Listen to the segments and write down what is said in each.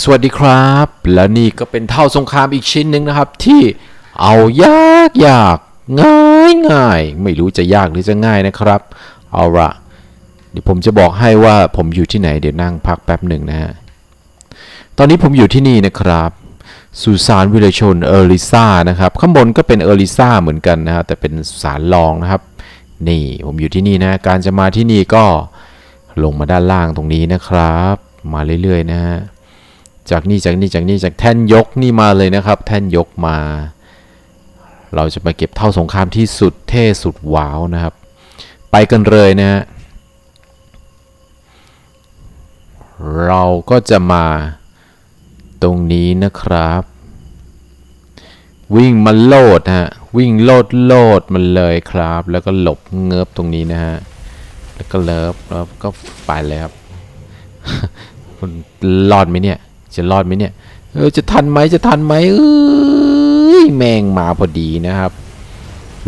สวัสดีครับ และนี่ก็เป็นเท่าสงครามอีกชิ้นหนึ่งนะครับ ที่เอายากยากง่ายง่ายไม่รู้จะยากหรือจะง่ายนะครับ เอาละเดี๋ยวผมจะบอกให้ว่าผมอยู่ที่ไหนเดี๋ยวนั่งพักแป๊บหนึ่งนะฮะตอนนี้ผมอยู่ที่นี่นะครับสุสานวิรชนเออริซานะครับข้างบนก็เป็นเออริซาเหมือนกันนะฮะแต่เป็นสุสานรองนะครับ นี่ผมอยู่ที่นี่นะการจะมาที่นี่ก็ลงมาด้านล่างตรงนี้นะครับ มาเรื่อยๆนะฮะ จากนี่จากนี่จากนี่จากแท่นยกนี่มาเลยนะครับ แท่นยกมา เราจะมาเก็บเท่าสงครามที่สุดเท่สุดว้าวนะครับ ไปกันเลยนะฮะเราก็จะมาตรงนี้นะครับ วิ่งมาโลดฮะวิ่งโลดโลดมันเลยครับ แล้วก็หลบเงือบตรงนี้นะฮะแล้วก็เลิฟแล้วก็ไปเลยครับ คุณรอดไหมเนี่ย จะรอดไหมเนี่ยเออจะทันไหมจะทันไหมเอ้ยแมงมาพอดีนะครับ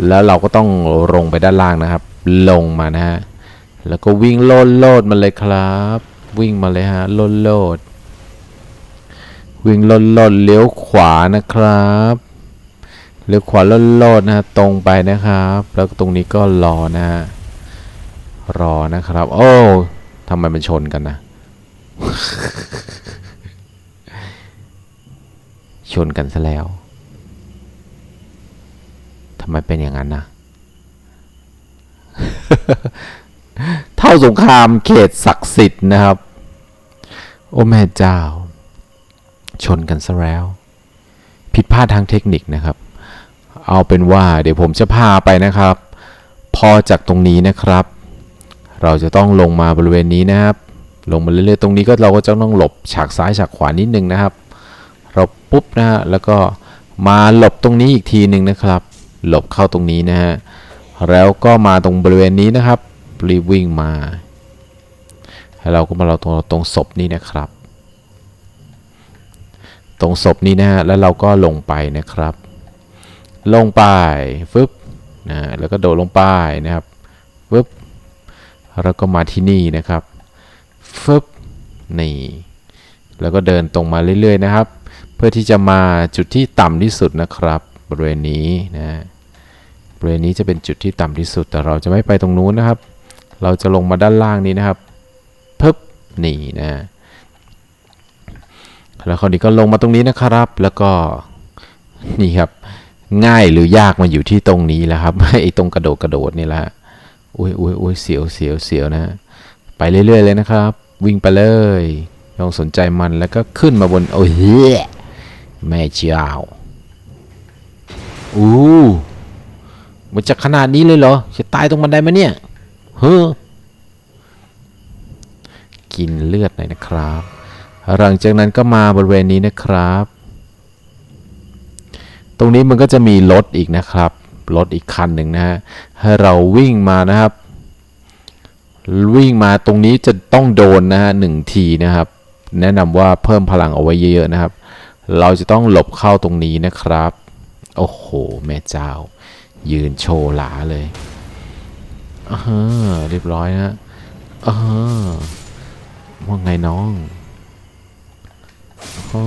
แล้วเราก็ต้องลงไปด้านล่างนะครับ ลงมานะฮะแล้วก็วิ่งโลดโลดมาเลยครับ วิ่งมาเลยฮะโลดโลดวิ่งโลดโลดเลี้ยวขวานะครับเลี้ยวขวาโลดโลดนะฮะตรงไปนะครับ แล้วตรงนี้ก็รอนะฮะรอนะครับ โอ้ทำไมมันชนกันนะ ชนกันซะแล้วทำไมเป็นอย่างนั้นนะเท่าสงครามเขตศักดิ์สิทธิ์นะครับ โอ้แม่เจ้า ชนกันซะแล้ว ผิดพลาดทางเทคนิคนะครับ เอาเป็นว่าเดี๋ยวผมจะพาไปนะครับ พอจากตรงนี้นะครับ เราจะต้องลงมาบริเวณนี้นะครับ ลงมาเรื่อยๆตรงนี้ก็เราก็จะต้องหลบฉากซ้ายฉากขวานิดนึงนะครับ ปุ๊บนะฮะแล้วก็มาหลบตรงนี้อีกทีหนึ่งนะครับ หลบเข้าตรงนี้นะฮะแล้วก็มาตรงบริเวณนี้นะครับรีบวิ่งมาแล้วเราก็มาเราตรงตรงศพนี่นะครับ ตรงศพนี้นะฮะแล้วเราก็ลงไปนะครับ ลงไปฟึบนะแล้วก็โดดลงไปนะครับฟึบแล้วก็มาที่นี่นะครับฟึบนี่แล้วก็เดินตรงมาเรื่อยๆนะครับ พื่อที่จะมาจุดที่ต่ำที่สุดนะครับ บริเวณนี้นะบริเวณนี้จะเป็นจุดที่ต่ำที่สุด แต่เราจะไม่ไปตรงนู้นนะครับ เราจะลงมาด้านล่างนี้นะครับปึ๊บนี่นะแล้วคราวนี้ก็ลงมาตรงนี้นะครับ แล้วก็นี่ครับง่ายหรือยากมันอยู่ที่ตรงนี้แหละครับไอ้ตรงกระโดดกระโดดนี่แหละอุ้ยอุ้ยอุ้ยเสียวเสียวเสียวนะ ไปเรื่อยๆเลยนะครับ วิ่งไปเลยลองสนใจมันแล้วก็ขึ้นมาบนโอ้ย แม่เจ้าอู้มันจะขนาดนี้เลยเหรอ จะตายตรงบันไดไหมเนี่ย เฮ้อ กินเลือดหน่อยนะครับ หลังจากนั้นก็มาบริเวณนี้นะครับ ตรงนี้มันก็จะมีรถอีกนะครับ รถอีกคันหนึ่งนะฮะ ให้เราวิ่งมานะครับ วิ่งมาตรงนี้จะต้องโดนนะฮะหนึ่งทีนะครับ แนะนำว่าเพิ่มพลังเอาไว้เยอะๆนะครับ เราจะต้องหลบเข้าตรงนี้นะครับ โอ้โห แม่เจ้า ยืนโชว์หลาเลยอ่าเรียบร้อยนะอ่าฮะว่าไงน้องอ๋อ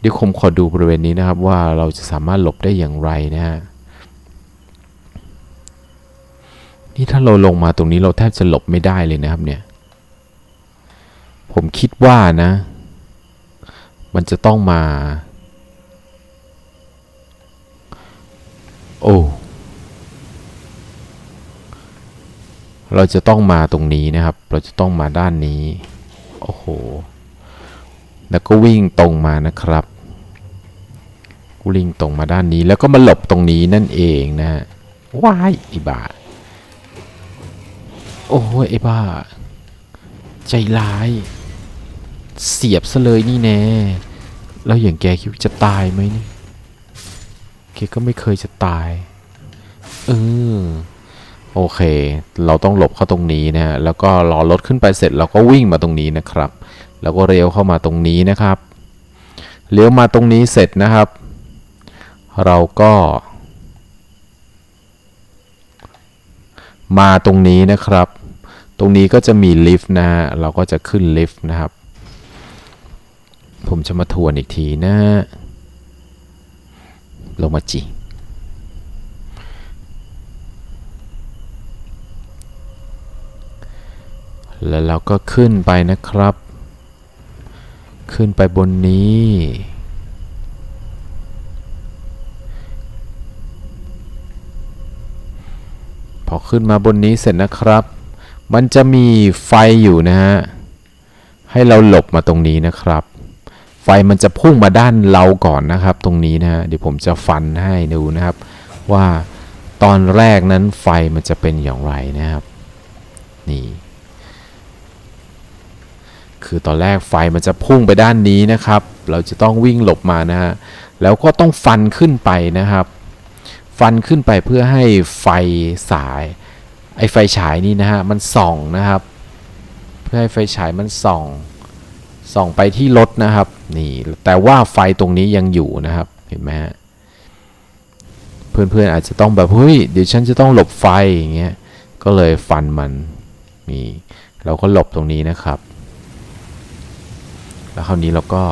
เดี๋ยวผมขอดูบริเวณนี้นะครับว่าเราจะสามารถหลบได้อย่างไรนะฮะนี่ถ้าเราลงมาตรงนี้เราแทบจะหลบไม่ได้เลยนะครับเนี่ย ผมคิดว่านะ มันจะต้องมา โอ้ เราจะต้องมาตรงนี้นะครับ เราจะต้องมาด้านนี้ โอ้โห แล้วก็วิ่งตรงมานะครับวิ่งตรงมาด้านนี้ แล้วก็มาหลบตรงนี้นั่นเองนะฮะว้ายไอีบาโอ้ยไอ้บ้า ใจร้าย เสียบซะเลยนี่แน่แล้วอย่างแกคิดว่าจะตายไหมนี่แกก็ไม่เคยจะตายเออโอเค เราต้องหลบเข้าตรงนี้นะฮะแล้วก็รอรถขึ้นไปเสร็จเราก็วิ่งมาตรงนี้นะครับ แล้วก็เลี้ยวเข้ามาตรงนี้นะครับเลี้ยวมาตรงนี้เสร็จนะครับ เราก็ มาตรงนี้นะครับ ตรงนี้ก็จะมีลิฟต์นะฮะเราก็จะขึ้นลิฟต์นะครับ ผมจะมาทวนอีกทีนะลงมาจีแล้วเราก็ขึ้นไปนะครับ ขึ้นไปบนนี้ พอขึ้นมาบนนี้เสร็จนะครับ มันจะมีไฟอยู่นะฮะ ให้เราหลบมาตรงนี้นะครับ ฟมันจะพุ่งมาด้านเราก่อนนะครับ ตรงนี้นะฮะเดี๋ยวผมจะฟันให้ดูนะครับ ว่าตอนแรกนั้นไฟมันจะเป็นอย่างไรนะครับนี่คือตอนแรกไฟมันจะพุ่งไปด้านนี้นะครับ เราจะต้องวิ่งหลบมานะฮะแล้วก็ต้องฟันขึ้นไปนะครับ ฟันขึ้นไปเพื่อให้ไฟสายไอไฟฉายนี่นะฮะมันส่องนะครับ เพื่อให้ไฟฉายมันส่อง ส่องไปที่รถนะครับ นี่แต่ว่าไฟตรงนี้ยังอยู่นะครับเห็นไหมฮะเพื่อนๆอาจจะต้องแบบเฮ้ยเดี๋ยวฉันจะต้องหลบไฟอย่างเงี้ยก็เลยฟันมันนี่เราก็หลบตรงนี้นะครับ แล้วคราวนี้เราก็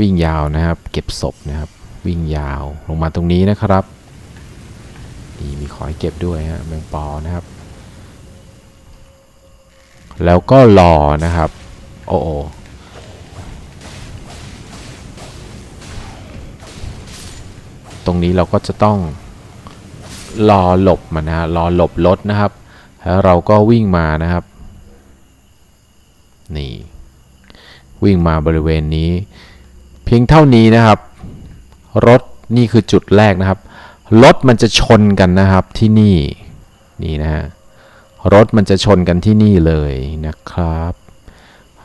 วิ่งยาวนะครับ เก็บศพนะครับ วิ่งยาวลงมาตรงนี้นะครับนี่มีขอให้เก็บด้วยฮะแมงปอนะครับ แล้วก็รอนะครับ โอ้โอ รงนี้เราก็จะต้องรอหลบมันนะฮะรอหลบรถนะครับ แล้วเราก็วิ่งมานะครับ นี่ วิ่งมาบริเวณนี้ เพียงเท่านี้นะครับ รถนี่คือจุดแรกนะครับ รถมันจะชนกันนะครับที่นี่ นี่นะฮะรถมันจะชนกันที่นี่เลยนะครับ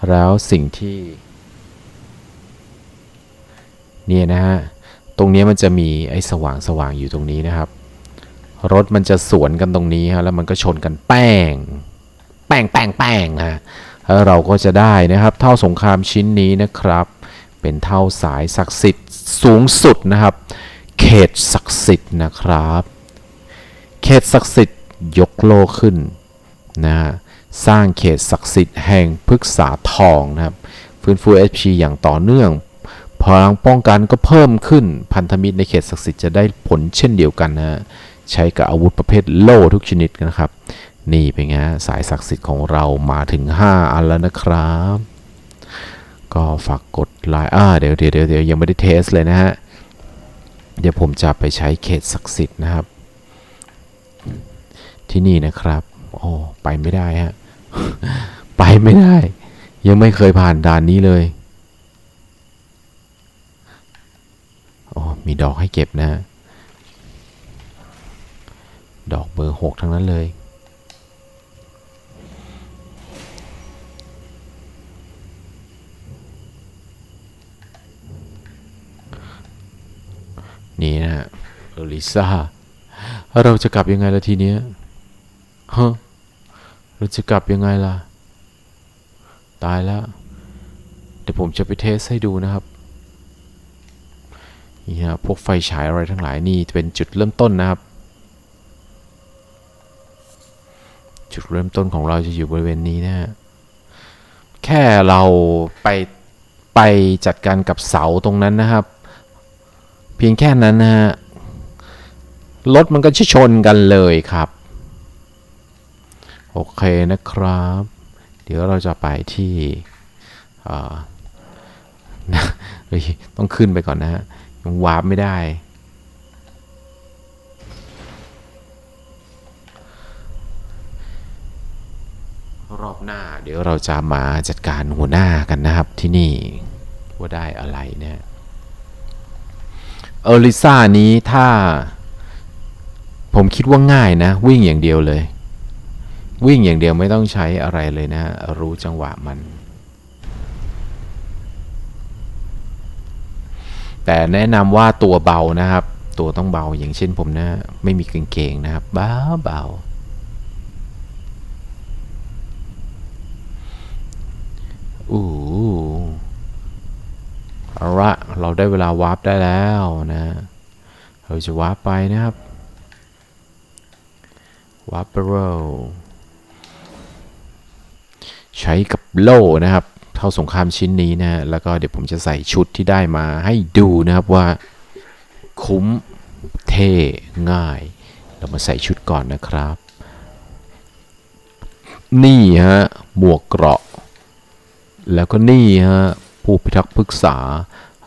แล้วสิ่งที่ เนี่ยนะฮะ ตรงนี้มันจะมีไอ้สว่างสว่างอยู่ตรงนี้นะครับ รถมันจะสวนกันตรงนี้ฮะแล้วมันก็ชนกันแป้ง แป้งแป้งแป้งนะฮะแล้วเราก็จะได้นะครับ เท่าสงครามชิ้นนี้นะครับ เป็นเท่าสายศักดิ์สิทธิ์สูงสุดนะครับ เขตศักดิ์สิทธิ์นะครับ เขตศักดิ์สิทธิ์ยกโลกขึ้นนะฮะสร้างเขตศักดิ์สิทธิ์แห่งพฤกษาทองนะครับฟื้นฟู HP อย่างต่อเนื่อง พลังป้องกันก็เพิ่มขึ้นพันธมิตรในเขตศักดิ์สิทธิ์จะได้ผลเช่นเดียวกันนะฮะใช้กับอาวุธประเภทโล่ทุกชนิดนะครับ นี่เป็นไงสายศักดิ์สิทธิ์ของเรามาถึง 5 อันแล้วนะครับ ก็ฝากกดไลค์อ่าเดี๋ยวเดี๋ยวเดี๋ยวเดี๋ยวยังไม่ได้เทสเลยนะฮะ เดี๋ยวผมจะไปใช้เขตศักดิ์สิทธิ์นะครับ ที่นี่นะครับโอ้ไปไม่ได้ฮะไปไม่ได้ ยังไม่เคยผ่านด่านนี้เลยโอ้ มีดอกให้เก็บนะ ดอกเบอร์หกทั้งนั้นเลย นี่นะเอลิซ่าเราจะกลับยังไงล่ะทีเนี้ยฮะเราจะกลับยังไงล่ะ ตายแล้ว เดี๋ยวผมจะไปเทสให้ดูนะครับ นี่ฮะพวกไฟฉายอะไรทั้งหลายนี่เป็นจุดเริ่มต้นนะครับ จุดเริ่มต้นของเราจะอยู่บริเวณนี้นะฮะแค่เราไปไปจัดการกับเสาตรงนั้นนะครับ เพียงแค่นั้นนะฮะรถมันก็จะชนกันเลยครับ โอเคนะครับ เดี๋ยวเราจะไปที่ต้องขึ้นไปก่อนนะฮะ ยังวาร์ปไม่ได้ รอบหน้าเดี๋ยวเราจะมาจัดการหัวหน้ากันนะครับที่นี่ ว่าได้อะไรเนี่ยเออลิซ่านี้ถ้า ผมคิดว่าง่ายนะ วิ่งอย่างเดียวเลย วิ่งอย่างเดียวไม่ต้องใช้อะไรเลยนะ รู้จังหวะมัน แต่แนะนำว่าตัวเบานะครับ ตัวต้องเบาอย่างเช่นผมนะไม่มีกางเกงนะครับเบาเบาอู้เอาละเราได้เวลาวาร์ปได้แล้วนะ เราจะวาร์ปไปนะครับวาร์ปไปเร็วใช้กับโล่นะครับ เท่าสงครามชิ้นนี้นะ แล้วก็เดี๋ยวผมจะใส่ชุดที่ได้มาให้ดูนะครับว่าคุ้มเท่ง่าย เรามาใส่ชุดก่อนนะครับ นี่ฮะหมวกเกราะ แล้วก็นี่ฮะผู้พิทักษ์ปรึกษา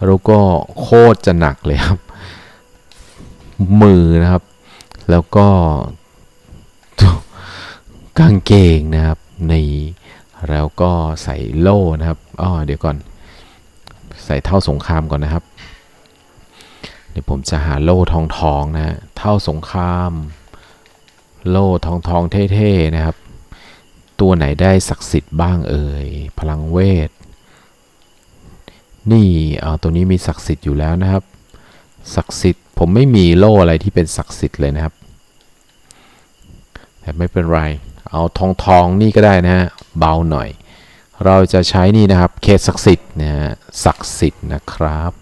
แล้วก็โคตรจะหนักเลยครับ มือนะครับ แล้วก็กางเกงนะครับใน แล้วก็ใส่โล่นะครับอ๋อเดี๋ยวก่อน ใส่เท่าสงครามก่อนนะครับ เดี๋ยวผมจะหาโล่ทองทองๆนะเท่าสงคราม โล่ทองทองๆเท่ๆนะครับ ตัวไหนได้ศักดิ์สิทธิ์บ้างเอ่ย พลังเวท นี่เอาตัวนี้มีศักดิ์สิทธิ์อยู่แล้วนะครับ ศักดิ์สิทธิ์ผมไม่มีโล่อะไรที่เป็นศักดิ์สิทธิ์เลยนะครับ แต่ไม่เป็นไร เอาทองทองๆนี่ก็ได้นะฮะเบาหน่อย เราจะใช้นี่นะครับเขตศักดิ์สิทธิ์นะฮะศักดิ์สิทธิ์นะครับ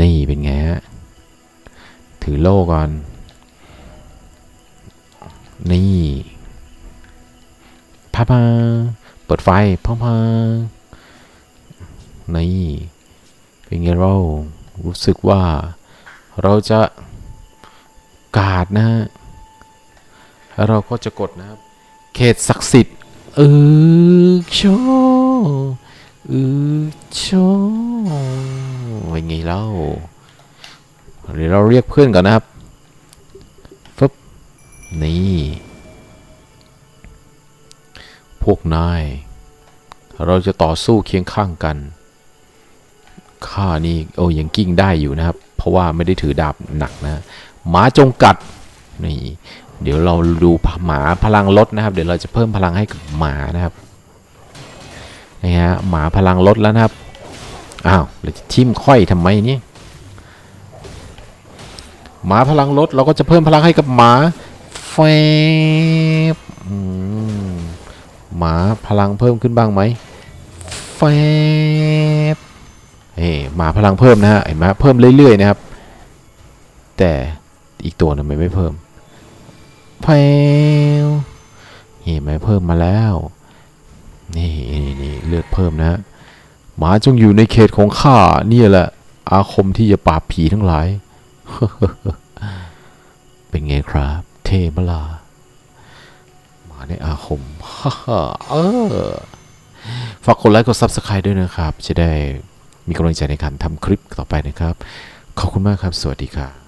นี่เป็นไงฮะถือโล่ก่อน นี่พาพาเปิดไฟพาพานี่เป็นไงเรารู้สึกว่าเราจะกาดนะฮะ เราก็จะกดนะครับ เขตศักดิ์สิทธิ์เออโชเออโชเป็นไงเล่าเดี๋ยวเราเรียกเพื่อนก่อนนะครับฟึบนี่ พวกนาย เราจะต่อสู้เคียงข้างกันข้านี่โอ้ยังกิ้งได้อยู่นะครับ เพราะว่าไม่ได้ถือดาบหนักนะหมาจงกัดนี่ เดี๋ยวเราดูหมาพลังลดนะครับ เดี๋ยวเราจะเพิ่มพลังให้กับหมานะครับนี่ฮะหมาพลังลดแล้วนะครับอ้าวเราจะทิมค่อยทำไมนี่หมาพลังลดเราก็จะเพิ่มพลังให้กับหมาแฟบหมาพลังเพิ่มขึ้นบ้างไหมแฟบเฮ้หมาพลังเพิ่มนะฮะเห็นไหมเพิ่มเรื่อยๆนะครับ แต่อีกตัวนึงไม่เพิ่ม เพลนี่ไหมเพิ่มมาแล้ว นี่นี่นี่เลือดเพิ่มนะหมาจงอยู่ในเขตของข้าเนี่ยแหละ อาคมที่จะปราบผีทั้งหลาย เป็นไงครับ เทมลาหมาในอาคมเออฝากกดไลค์กด Subscribe ด้วยนะครับ จะได้มีกำลังใจในการทำคลิปต่อไปนะครับ ขอบคุณมากครับ สวัสดีครับ